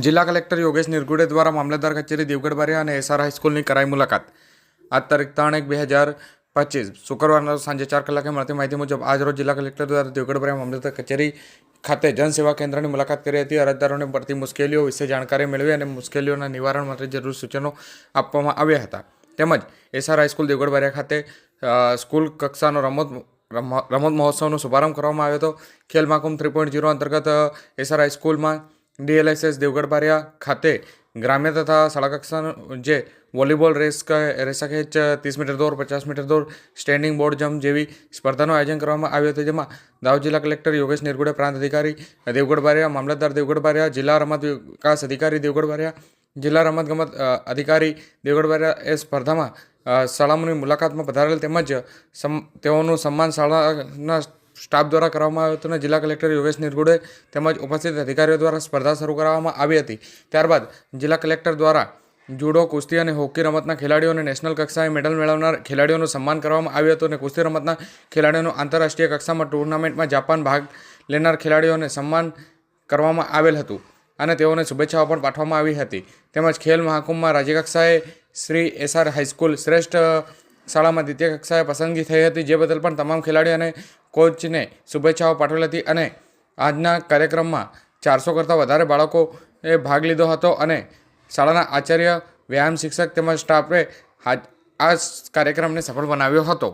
જિલ્લા કલેક્ટર યોગેશ નિરગુડે દ્વારા મામલતદાર કચેરી દેવગઢ બારિયા અને એસઆર હાઈસ્કૂલની કરાઈ મુલાકાત. આજ તારીખ ત્રણ એક બે હજાર પચીસ. શુક્રવારના સાંજે ચાર કલાકે મળતી માહિતી મુજબ આજરોજ જિલ્લા કલેક્ટર દ્વારા દેવગઢ બારિયા મામલતદાર કચેરી ખાતે જનસેવા કેન્દ્રની મુલાકાત કરી હતી. અરજદારોને પડતી મુશ્કેલીઓ વિશે જાણકારી મેળવી અને મુશ્કેલીઓના નિવારણ માટે જરૂરી સૂચનો આપવામાં આવ્યા હતા. તેમજ એસઆર હાઈસ્કૂલ દેવગઢ બારિયા ખાતે સ્કૂલ કક્ષાનો રમત, રમ- રમત મહોત્સવનો શુભારંભ કરવામાં આવ્યો હતો. Khel Mahakumbh three point zero અંતર્ગત એસઆર હાઈસ્કૂલમાં ડીએલએસએસ દેવગઢબારિયા ખાતે ગ્રામ્ય તથા શાળા કક્ષાનો જે વોલીબોલ રેસ રેસા ખેંચ, ત્રીસ મીટર દોડ, પચાસ મીટર દોડ, સ્ટેન્ડિંગ બોર્ડ જમ્પ જેવી સ્પર્ધાનું આયોજન કરવામાં આવ્યું હતું, જેમાં દાહોદ જિલ્લા કલેક્ટર યોગેશ નિરગુડે પ્રાંત અધિકારી દેવગઢ બારિયા મામલતદાર દેવગઢ જિલ્લા રમત વિકાસ અધિકારી દેવગઢ જિલ્લા રમતગમત અધિકારી દેવગઢ બારિયા એ સ્પર્ધામાં શાળાઓની મુલાકાતમાં પધારેલ તેમજ તેઓનું સન્માન શાળાના સ્ટાફ દ્વારા કરવામાં આવ્યું હતો અને જિલ્લા કલેક્ટર યોગેશ નિરગુડે તેમજ ઉપસ્થિત અધિકારીઓ દ્વારા સ્પર્ધા શરૂ કરવામાં આવી હતી. ત્યારબાદ જિલ્લા કલેક્ટર દ્વારા જુડો, કુસ્તી અને હોકી રમતના ખેલાડીઓને નેશનલ કક્ષાએ મેડલ મેળવનાર ખેલાડીઓનું સન્માન કરવામાં આવ્યું હતું અને કુસ્તી રમતના ખેલાડીઓનું આંતરરાષ્ટ્રીય કક્ષામાં ટુર્નામેન્ટમાં જાપાન ભાગ લેનાર ખેલાડીઓને સન્માન કરવામાં આવેલ હતું અને તેઓને શુભેચ્છાઓ પણ પાઠવવામાં આવી હતી. તેમજ ખેલ મહાકુંભમાં રાજ્યકક્ષાએ શ્રી એસઆર હાઈસ્કૂલ શ્રેષ્ઠ શાળામાં દ્વિતીય કક્ષાએ પસંદગી થઈ હતી, જે બદલ પણ તમામ ખેલાડીઓ અને કોચને શુભેચ્છાઓ પાઠવી હતી અને આજના કાર્યક્રમમાં ચારસો કરતાં વધારે બાળકોએ ભાગ લીધો હતો અને શાળાના આચાર્ય, વ્યાયામ શિક્ષક તેમજ સ્ટાફે આ કાર્યક્રમને સફળ બનાવ્યો હતો.